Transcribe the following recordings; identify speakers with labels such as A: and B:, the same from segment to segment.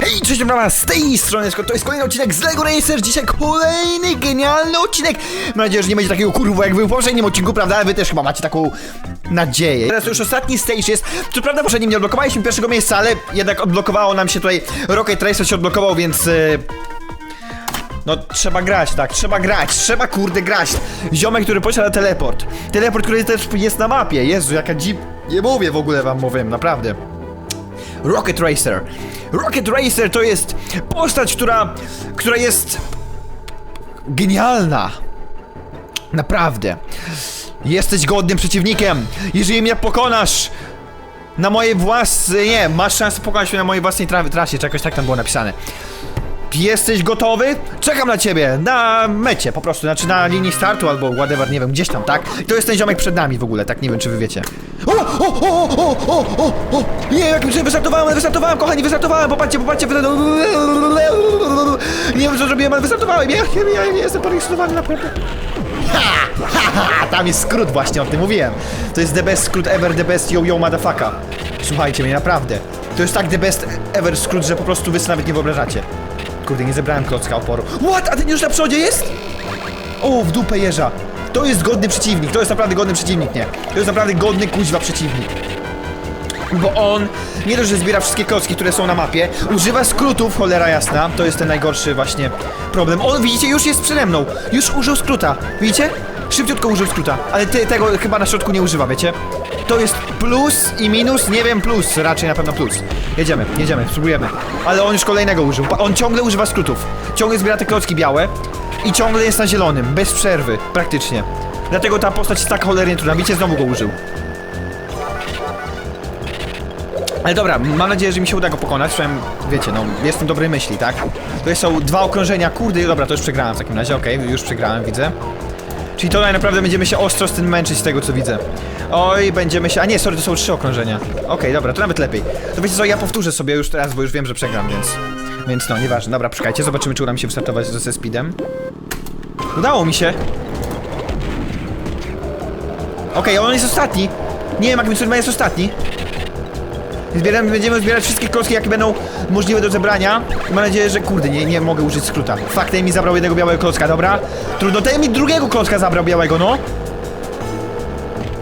A: Hej, cześć, dobra, z tej strony to jest kolejny odcinek z LEGO Racers, dzisiaj kolejny genialny odcinek. Mam nadzieję, że nie będzie takiego kurwa jak w poprzednim odcinku, prawda, ale wy też chyba macie taką nadzieję. Teraz to już ostatni stage jest, co prawda poprzednim nie odblokowaliśmy pierwszego miejsca, ale jednak odblokowało nam się tutaj, Rocket Racer się odblokował, więc... Yy... No trzeba grać, tak, trzeba grać, trzeba kurde grać. Ziomek, który posiada teleport. Teleport, który też jest na mapie. Jezu, jaka dzip... Nie mówię w ogóle wam mówię, naprawdę. Rocket Racer. Rocket Racer to jest postać, która, która jest genialna. Naprawdę. Jesteś godnym przeciwnikiem. Jeżeli mnie pokonasz na mojej własnej... Nie, masz szansę pokonać mnie na mojej własnej tra trasie, czy jakoś tak tam było napisane. Jesteś gotowy? Czekam na ciebie, na mecie po prostu, znaczy na linii startu albo whatever, nie wiem, gdzieś tam, tak? To jest ten ziomek przed nami w ogóle, tak, nie wiem czy wy wiecie. O, o, o, o, o, o, o, nie, jakim że wystartowałem, ale wystartowałem, kochani, wystartowałem, popatrzcie, popatrzcie, wystartowałem. Nie wiem co zrobiłem, ale wystartowałem, ja, ja, ja nie jestem podekscytowany naprawdę. Ha, ha, ha, tam jest skrót właśnie, o tym mówiłem. To jest the best skrót ever, the best yo yo motherfucker. Słuchajcie mnie, naprawdę. To jest tak the best ever skrót, że po prostu wy sobie nawet nie wyobrażacie. Kurde, nie zebrałem klocka oporu. What? A ten już na przodzie jest? O, w dupę jeża. To jest godny przeciwnik, to jest naprawdę godny przeciwnik, nie. To jest naprawdę godny kuźwa przeciwnik. Bo on nie dość, że zbiera wszystkie klocki, które są na mapie, używa skrótów, cholera jasna, to jest ten najgorszy właśnie problem. On, widzicie, już jest przede mną, już użył skróta, widzicie? Szybciutko użył skróta, ale ty, tego chyba na środku nie używa, wiecie? To jest plus i minus, nie wiem, plus, raczej na pewno plus. Jedziemy, jedziemy, spróbujemy. Ale on już kolejnego użył, on ciągle używa skrótów, ciągle zbiera te klocki białe i ciągle jest na zielonym, bez przerwy, praktycznie. Dlatego ta postać jest tak cholernie trudna, widzicie, znowu go użył. Ale dobra, mam nadzieję, że mi się uda go pokonać, przynajmniej, wiecie, no, jestem dobrej myśli, tak? To są dwa okrążenia, kurde, dobra, to już przegrałem w takim razie, okej, już przegrałem, widzę. Czyli to naprawdę będziemy się ostro z tym męczyć, z tego co widzę. Oj, będziemy się, a nie, sorry, to są trzy okrążenia. Okej, dobra, to nawet lepiej. To wiecie co, ja powtórzę sobie już teraz, bo już wiem, że przegram, więc... Więc no, nieważne, dobra, poczekajcie, zobaczymy, czy uda mi się wystartować ze speedem. Udało mi się. Okej, on jest ostatni. Nie wiem, jak mi jest ostatni. Zbieramy, będziemy zbierać wszystkie klocki, jakie będą możliwe do zebrania. I mam nadzieję, że kurde, nie, nie mogę użyć skróta. Fakt, ten mi zabrał jednego białego klocka, dobra? Trudno, ten mi drugiego klocka zabrał białego, no.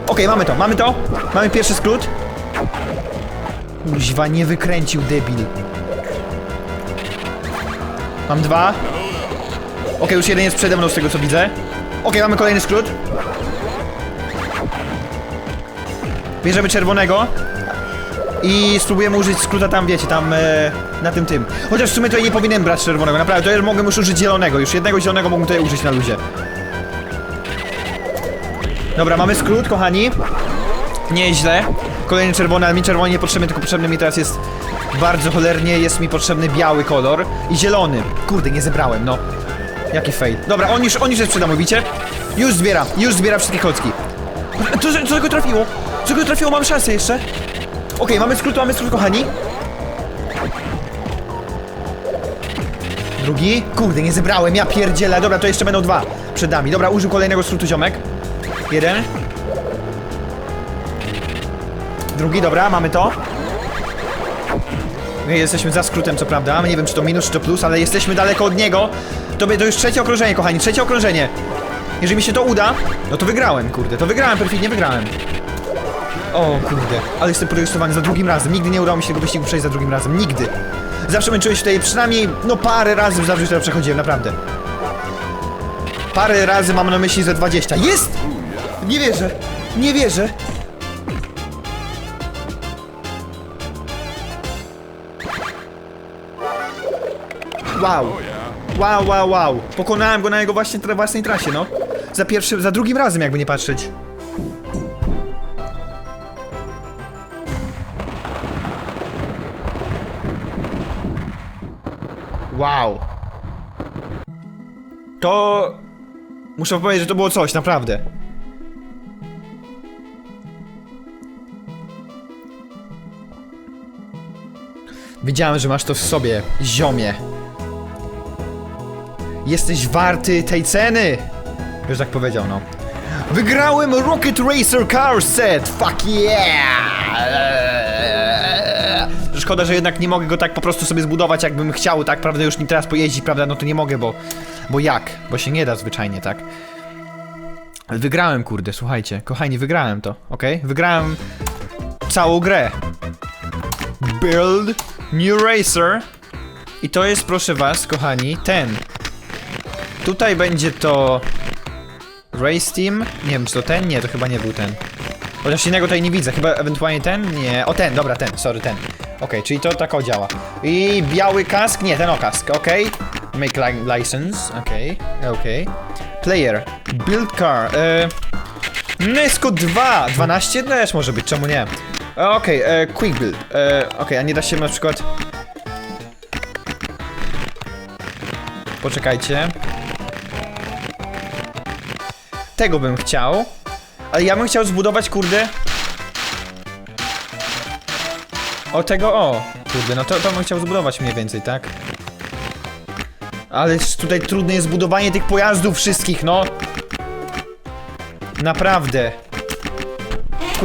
A: Okej, mamy to, mamy to. Mamy pierwszy skrót. Kuźwa, nie wykręcił debil. Mam dwa. Okej, już jeden jest przede mną z tego co widzę. Okej, mamy kolejny skrót. Bierzemy czerwonego. I spróbujemy użyć skróta tam, wiecie, tam e, na tym tym. Chociaż w sumie tutaj nie powinienem brać czerwonego, naprawdę, to ja mogłem już użyć zielonego, już jednego zielonego mógłbym tutaj użyć na luzie. Dobra, mamy skrót, kochani. Nieźle. Kolejny czerwony, ale mi czerwony nie potrzebny, tylko potrzebny mi teraz jest bardzo cholernie, jest mi potrzebny biały kolor i zielony. Kurde, nie zebrałem, no. Jaki fail. Dobra, on już, on już jest przed nami, widzicie? Już zbiera, już zbiera wszystkie kocki. Co, co, co go trafiło? Co go trafiło? Mam szansę jeszcze. Okej, mamy skrót, mamy skrót, kochani. Drugi. Kurde, nie zebrałem, ja pierdzielę. Dobra, to jeszcze będą dwa przed nami. Dobra, użył kolejnego skrótu, ziomek. Jeden. Drugi, dobra, mamy to. My jesteśmy za skrótem, co prawda. Nie wiem, czy to minus, czy to plus, ale jesteśmy daleko od niego. To, to już trzecie okrążenie, kochani, trzecie okrążenie. Jeżeli mi się to uda, no to wygrałem, kurde. To wygrałem, perfidnie wygrałem. O kurde, ale jestem podekscytowany za drugim razem. Nigdy nie udało mi się tego wyścigu przejść za drugim razem. Nigdy. Zawsze męczyłem się tutaj przynajmniej, no parę razy zawsze to przechodziłem, naprawdę. Parę razy mam na myśli ze 20. Jest! Nie wierzę. Nie wierzę. Wow. Wow, wow, wow. Pokonałem go na jego właśnie tra własnej trasie, no. Za pierwszym, za drugim razem, jakby nie patrzeć. Wow. To... Muszę powiedzieć, że to było coś, naprawdę. Wiedziałem, że masz to w sobie, ziomie. Jesteś warty tej ceny! Już tak powiedział, no. Wygrałem Rocket Racer Car Set! Fuck yeah! Szkoda, że jednak nie mogę go tak po prostu sobie zbudować, jakbym chciał, tak, prawda, już nim teraz pojeździć, prawda, no to nie mogę, bo, bo jak? Bo się nie da zwyczajnie, tak? Ale wygrałem, kurde, słuchajcie, kochani, wygrałem to, okej? Wygrałem całą grę. Build New Racer. I to jest, proszę was, kochani, ten. Tutaj będzie to... Race Team? Nie wiem, czy to ten? Nie, to chyba nie był ten. Chociaż innego tutaj nie widzę, chyba ewentualnie ten? Nie. O ten, dobra, ten, sorry, ten. Okej, czyli to tak działa. I biały kask? Nie, ten o kask, okej. Make li license, okej, okej. Player, build car, e... Nesco 2, 12 też może być, czemu nie? Okej, e, quick build, e, okej, a nie da się na przykład... Poczekajcie. Tego bym chciał. Ale ja bym chciał zbudować, kurde... O tego, o! Kurde, no to, to bym chciał zbudować mniej więcej, tak? Ale tutaj trudne jest budowanie tych pojazdów wszystkich, no! Naprawdę.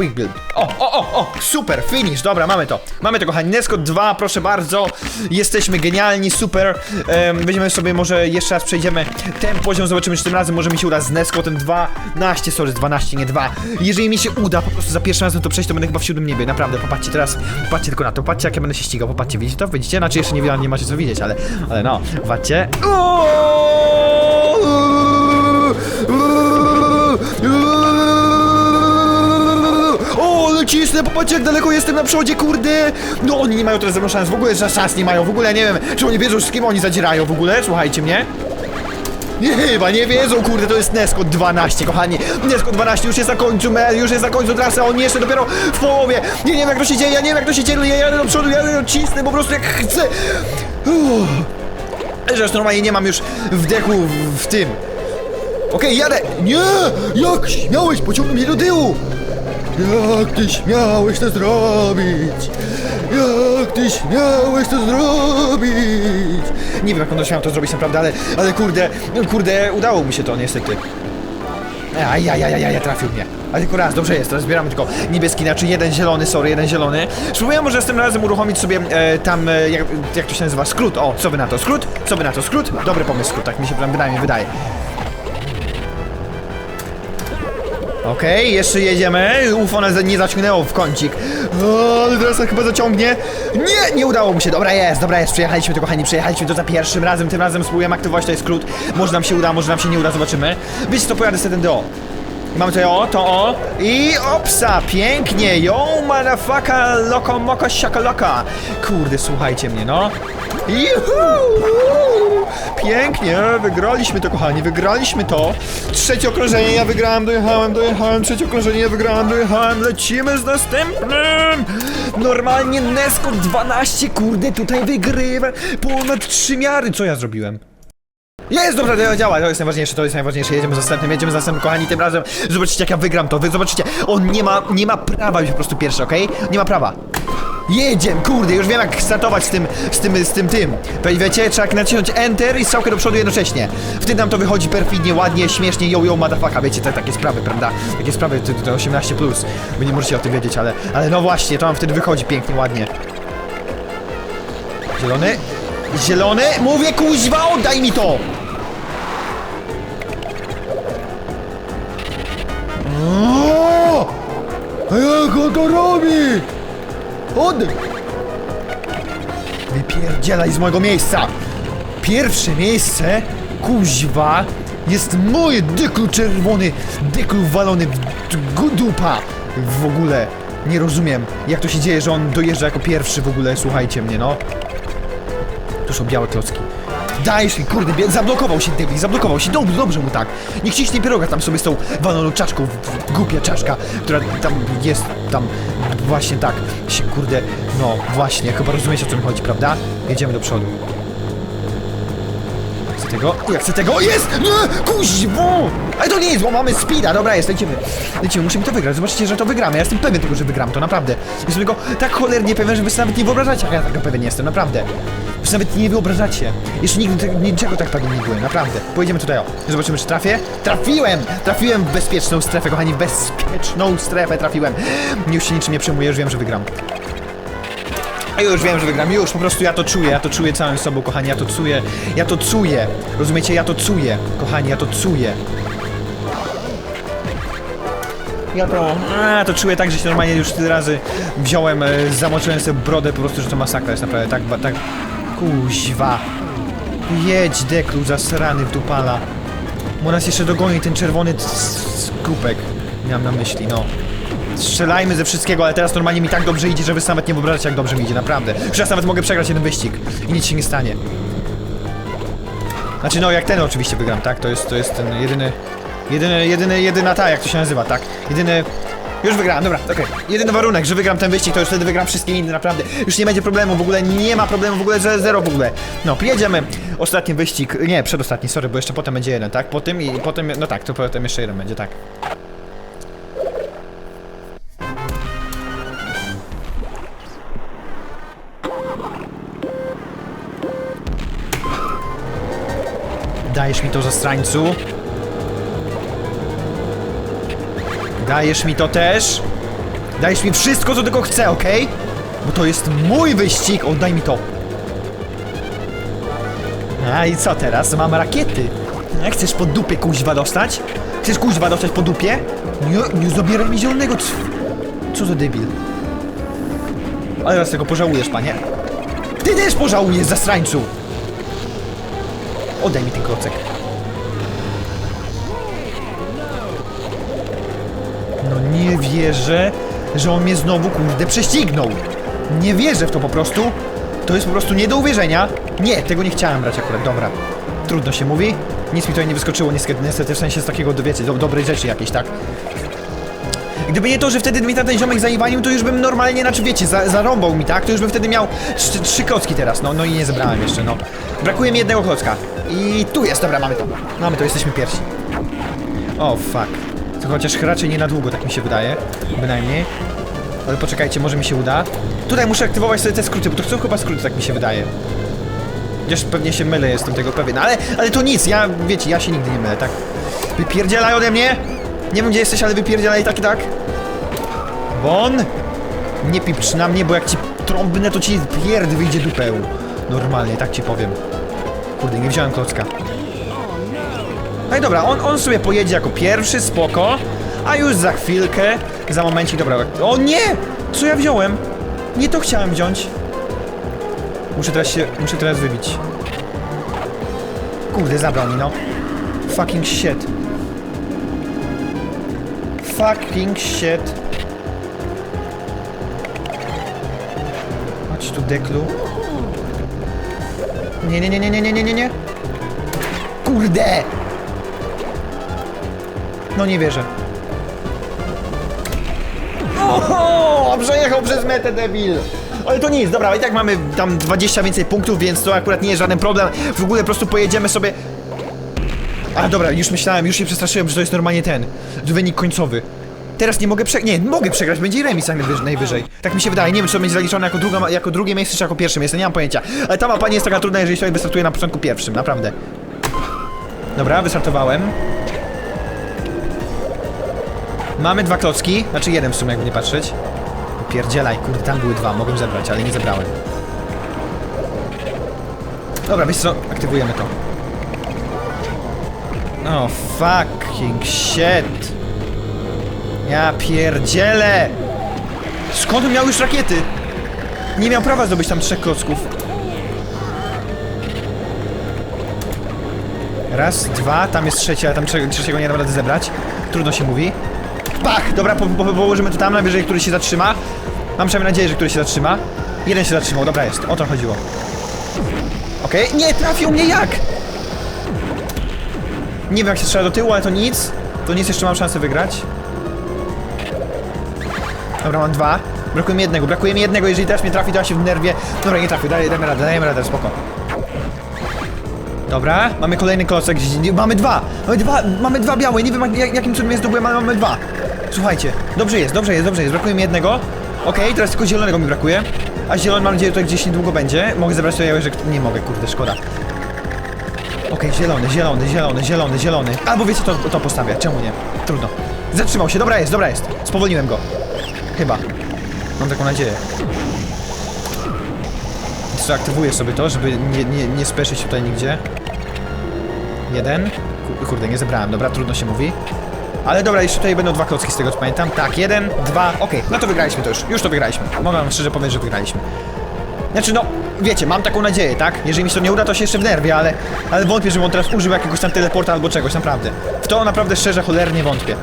A: Quick build. O, o, o, o! Super, finish, dobra, mamy to. Mamy to, kochani. Nesco 2, proszę bardzo. Jesteśmy genialni, super. Em, weźmiemy sobie, może jeszcze raz przejdziemy ten poziom, zobaczymy, czy tym razem może mi się uda z Nesco ten 12, sorry, 12, nie 2. Jeżeli mi się uda po prostu za pierwszym razem to przejść, to będę chyba w siódmym niebie, naprawdę. Popatrzcie teraz, popatrzcie tylko na to, popatrzcie jak ja będę się ścigał, popatrzcie, widzicie to? Widzicie? Znaczy jeszcze nie, nie macie co widzieć, ale, ale no, popatrzcie. Ale cisnę, popatrzcie jak daleko jestem na przodzie, kurde! No oni nie mają teraz ze mną szans, w ogóle szans nie mają, w ogóle nie wiem, czy oni wiedzą z kim oni zadzierają w ogóle, słuchajcie mnie. Nie, chyba nie wiedzą, kurde, to jest Nesco 12, kochani. Nesco 12 już jest na końcu, mer, już jest na końcu trasy, a on jeszcze dopiero w połowie. Nie, nie wiem jak to się dzieje, ja nie wiem jak to się dzieje, ja jadę do przodu, ja jadę, cisnę po prostu jak chcę. Uff. Zresztą normalnie nie mam już wdechu w, w tym. Okej, jadę! Nie! Jak śmiałeś pociągnąć mnie do tyłu? Jak ty śmiałeś to zrobić? Jak ty śmiałeś to zrobić? Nie wiem jak on to śmiał to zrobić naprawdę, ale, ale kurde, kurde, udało mi się to niestety. Ajajajajaj, trafił mnie. Ale tylko raz, dobrze jest, teraz zbieramy tylko niebieski, znaczy jeden zielony, sorry, jeden zielony. Spróbuję może z tym razem uruchomić sobie e, tam, e, jak, jak to się nazywa, skrót. O, co wy na to, skrót? Co wy na to, skrót? Dobry pomysł, skrót, tak mi się przynajmniej wydaje. Okej, jeszcze jedziemy. UFO nas nie zaciągnęło w kącik. O, ale teraz chyba zaciągnie. Nie, nie udało mu się. Dobra jest, dobra jest. Przejechaliśmy to, kochani, przejechaliśmy to za pierwszym razem. Tym razem spróbujemy aktywować to jest skrót. Może nam się uda, może nam się nie uda, zobaczymy. Wiecie co, pojadę sobie ten do. Mamy tutaj o, to o i opsa, pięknie, yo, motherfucker, loko, moko, siakaloka. Kurde, słuchajcie mnie, no. Juhu! Pięknie, wygraliśmy to, kochani, wygraliśmy to. Trzecie okrążenie, ja wygrałem, dojechałem, dojechałem, trzecie okrążenie, ja wygrałem, dojechałem, lecimy z następnym. Normalnie Nesco 12, kurde, tutaj wygrywa ponad trzy miary. Co ja zrobiłem? Jest, dobra, to działa, to jest najważniejsze, to jest najważniejsze, jedziemy z następnym, jedziemy z następnym, kochani, tym razem zobaczycie jak ja wygram to, wy zobaczycie, on nie ma, nie ma prawa być po prostu pierwszy, okej? Nie ma prawa. Jedziemy, kurde, już wiem jak startować z tym, z tym, z tym, tym. Wiecie, trzeba nacisnąć Enter i strzałkę do przodu jednocześnie. Wtedy nam to wychodzi perfidnie, ładnie, śmiesznie, yo, yo, motherfucker, wiecie, te, takie sprawy, prawda? Takie sprawy, to, to 18+, plus. wy nie możecie o tym wiedzieć, ale, ale no właśnie, to nam wtedy wychodzi pięknie, ładnie. Zielony, zielony, mówię kuźwa, oddaj mi to! O! A jak on to robi? Od! Wypierdzielaj z mojego miejsca! Pierwsze miejsce, kuźwa, jest moje dyklu czerwony, dyklu walony w dupa! W ogóle nie rozumiem, jak to się dzieje, że on dojeżdża jako pierwszy w ogóle, słuchajcie mnie, no. Tu są białe klocki. Dajesz mi, kurde, bie- zablokował się debil, zablokował się, dobrze, dobrze mu tak. Niech ciśnie pieroga tam sobie z tą waloną czaszką, w- w- głupia czaszka, która tam jest, tam, właśnie tak, się kurde, no właśnie, chyba rozumiecie o mi chodzi, prawda? Jedziemy do przodu. Chcę tego, ja chcę tego, jest! Nie, kuźwo! Ale to nie jest, bo mamy speeda, dobra jest, lecimy. Lecimy, musimy to wygrać, zobaczcie, że to wygramy, ja jestem pewien tego, że wygram to, naprawdę. Jestem tego tak cholernie pewien, że wy sobie nawet nie wyobrażacie, jak ja tego pewien jestem, naprawdę. Sobie nawet nie wyobrażacie. Jeszcze nigdy niczego tak pewien nie byłem, naprawdę. Pojedziemy tutaj, o. Zobaczymy, czy trafię. Trafiłem! Trafiłem w bezpieczną strefę, kochani, w bezpieczną strefę trafiłem. Już się niczym nie przejmuję, już wiem, że wygram. Już wiem, że wygram, już, po prostu ja to czuję, ja to czuję całym sobą, kochani, ja to czuję, ja to czuję, rozumiecie, ja to czuję, kochani, ja to czuję. Ja to, a, to czuję tak, że się normalnie już tyle razy wziąłem, e, zamoczyłem sobie brodę, po prostu, że to masakra jest naprawdę, tak, ba- tak, kuźwa. Jedź, deklu, zasrany w dupala. Bo nas jeszcze dogoni ten czerwony krupek. Miałem na myśli, no. Strzelajmy ze wszystkiego, ale teraz normalnie mi tak dobrze idzie, że wy nawet nie wyobrażacie jak dobrze mi idzie, naprawdę. Ja nawet mogę przegrać jeden wyścig i nic się nie stanie. Znaczy no, jak ten oczywiście wygram, tak? To jest, to jest ten jedyny, jedyny, jedyny, jedyna ta, jak to się nazywa, tak? Jedyny... Już wygrałem, dobra, okej. Jedyny warunek, że wygram ten wyścig, to już wtedy wygram wszystkie inne, naprawdę. Już nie będzie problemu, w ogóle nie ma problemu, w ogóle ze- zero w ogóle. No, jedziemy. Ostatni wyścig, nie, przedostatni, sorry, bo jeszcze potem będzie jeden, tak? Po tym i potem, no tak, to potem jeszcze jeden będzie, tak. Dajesz mi to zastrańcu. Dajesz mi to też. Dajesz mi wszystko, co tylko chcę, ok? Bo to jest mój wyścig. Oddaj mi to. A i co teraz? Mam rakiety. Chcesz po dupie kuźwa dostać? Chcesz kuźwa dostać po dupie? Nie, nie zabieraj mi zielonego. Co za debil. Ale teraz tego pożałujesz, panie. Ty też pożałujesz, zastrańcu. Oddaj mi ten klocek. Nie wierzę, że on mnie znowu kurde prześcignął. Nie wierzę w to po prostu. To jest po prostu nie do uwierzenia. Nie, tego nie chciałem brać akurat, dobra. Trudno się mówi. Nic mi tutaj nie wyskoczyło niestety, w sensie z takiego, wiecie, do, dobrej rzeczy jakiejś, tak? Gdyby nie to, że wtedy mnie ten ziomek zaiwanił, to już bym normalnie, znaczy wiecie, za, zarąbał mi, tak? To już bym wtedy miał trzy, trzy klocki teraz, no, no i nie zebrałem jeszcze, no. Brakuje mi jednego klocka. I tu jest, dobra, mamy to. Mamy to, jesteśmy pierwsi. O, fuck. Chociaż raczej nie na długo, tak mi się wydaje. Bynajmniej. Ale poczekajcie, może mi się uda. Tutaj muszę aktywować sobie te skróty, bo to chcą chyba skróty, tak mi się wydaje. Chociaż pewnie się mylę, jestem tego pewien. Ale, ale to nic, ja, wiecie, ja się nigdy nie mylę, tak? Wypierdzielaj ode mnie! Nie wiem gdzie jesteś, ale wypierdzielaj tak i tak. Bon! Nie pipcz na mnie, bo jak ci trąbnę, to ci pierd wyjdzie dupeł. Normalnie, tak ci powiem. Kurde, nie wziąłem klocka. No i dobra, on, on sobie pojedzie jako pierwszy, spoko. A już za chwilkę, za momencik, dobra. O nie! Co ja wziąłem? Nie to chciałem wziąć. Muszę teraz się, muszę teraz wybić. Kurde, zabrał mi no. Fucking shit. Fucking shit. Chodź tu deklu. Nie, nie, nie, nie, nie, nie, nie, nie. Kurde! No nie wierzę. Oho! Przejechał przez metę, debil! Ale to nic, dobra, i tak mamy tam 20 więcej punktów, więc to akurat nie jest żaden problem. W ogóle po prostu pojedziemy sobie... A dobra, już myślałem, już się przestraszyłem, że to jest normalnie ten wynik końcowy. Teraz nie mogę przegrać. Nie, mogę przegrać, będzie remis najwyżej, najwyżej. Tak mi się wydaje. Nie wiem, czy to będzie zaliczone jako, druga, jako drugie miejsce, czy jako pierwsze miejsce, nie mam pojęcia. Ale ta mapa nie jest taka trudna, jeżeli sobie wystartuje na początku pierwszym, naprawdę. Dobra, wystartowałem. Mamy dwa klocki, znaczy jeden w sumie, jakby nie patrzeć. Pierdzielaj, kurde, tam były dwa, mogłem zebrać, ale nie zebrałem. Dobra, wiesz co, aktywujemy to. O, fucking shit. Ja pierdzielę! Skąd on miał już rakiety? Nie miał prawa zdobyć tam trzech klocków. Raz, dwa, tam jest trzeci, ale tam trze trzeciego nie dam rady zebrać. Trudno się mówi. Pach! Dobra, po, po, położymy to tam, najwyżej który się zatrzyma. Mam przynajmniej nadzieję, że który się zatrzyma. Jeden się zatrzymał, dobra jest, o to chodziło. Okej, nie, trafił mnie jak? Nie wiem jak się strzela do tyłu, ale to nic. To nic, jeszcze mam szansę wygrać. Dobra, mam dwa. Brakuje mi jednego, brakuje mi jednego, jeżeli teraz mnie trafi, to ja się w nerwie... Dobra, nie trafił, daj, dajmy radę, dajmy radę, spoko. Dobra, mamy kolejny klocek, mamy dwa, mamy dwa, mamy dwa białe, nie wiem jak, jakim cudem je zdobyłem, ale mamy dwa. Słuchajcie, dobrze jest, dobrze jest, dobrze jest, brakuje mi jednego. Okej, teraz tylko zielonego mi brakuje. A zielony mam nadzieję, że tutaj gdzieś niedługo będzie. Mogę zebrać to ja, że nie mogę, kurde, szkoda. Okej, zielony, zielony, zielony, zielony, zielony. Albo wiecie, to, to postawię, czemu nie? Trudno. Zatrzymał się, dobra jest, dobra jest. Spowolniłem go. Chyba. Mam taką nadzieję. przeaktywuję sobie to, żeby nie, nie, nie speszyć tutaj nigdzie. Jeden. Ku- Kurde, nie zebrałem, dobra, trudno się mówi. Ale dobra, jeszcze tutaj będą dwa klocki z tego co pamiętam. Tak, jeden, dwa, okej, no to wygraliśmy to już. Już to wygraliśmy. Mogę wam szczerze powiedzieć, że wygraliśmy. Znaczy no, wiecie, mam taką nadzieję, tak? Jeżeli mi się to nie uda, to się jeszcze wnerwię, ale, ale wątpię, żeby on teraz użył jakiegoś tam teleporta albo czegoś, naprawdę. W to naprawdę szczerze, cholernie wątpię.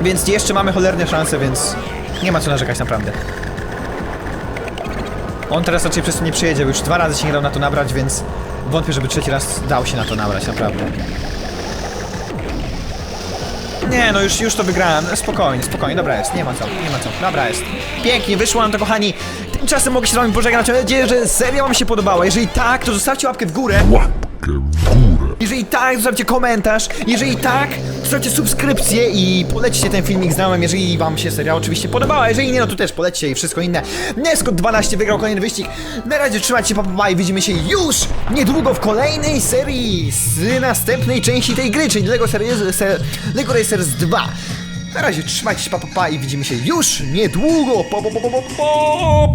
A: Więc jeszcze mamy cholerne szanse, więc nie ma co narzekać naprawdę. On teraz raczej przez to nie przyjedzie, już dwa razy się nie dał na to nabrać, więc wątpię, żeby trzeci raz dał się na to nabrać, naprawdę. Nie, no już, już to wygrałem. Spokojnie, spokojnie, dobra jest, nie ma co, nie ma co. Dobra jest. Pięknie, wyszło nam to, kochani. Tymczasem mogę się z wami pożegnać. Mam nadzieję, że seria wam się podobała. Jeżeli tak, to zostawcie łapkę w górę.
B: Łapkę w górę.
A: Jeżeli tak, zostawcie komentarz. Jeżeli tak, zostawcie subskrypcję i polećcie ten filmik znajomym, jeżeli wam się seria oczywiście podobała. Jeżeli nie, no to też polećcie i wszystko inne. Neskot 12 wygrał kolejny wyścig. Na razie trzymajcie się, pa, pa, i widzimy się już niedługo w kolejnej serii z następnej części tej gry, czyli Lego, Series, se, Lego Racers 2. Na razie trzymajcie się, pa, pa, pa i widzimy się już niedługo. Po, po, po, po, po, po.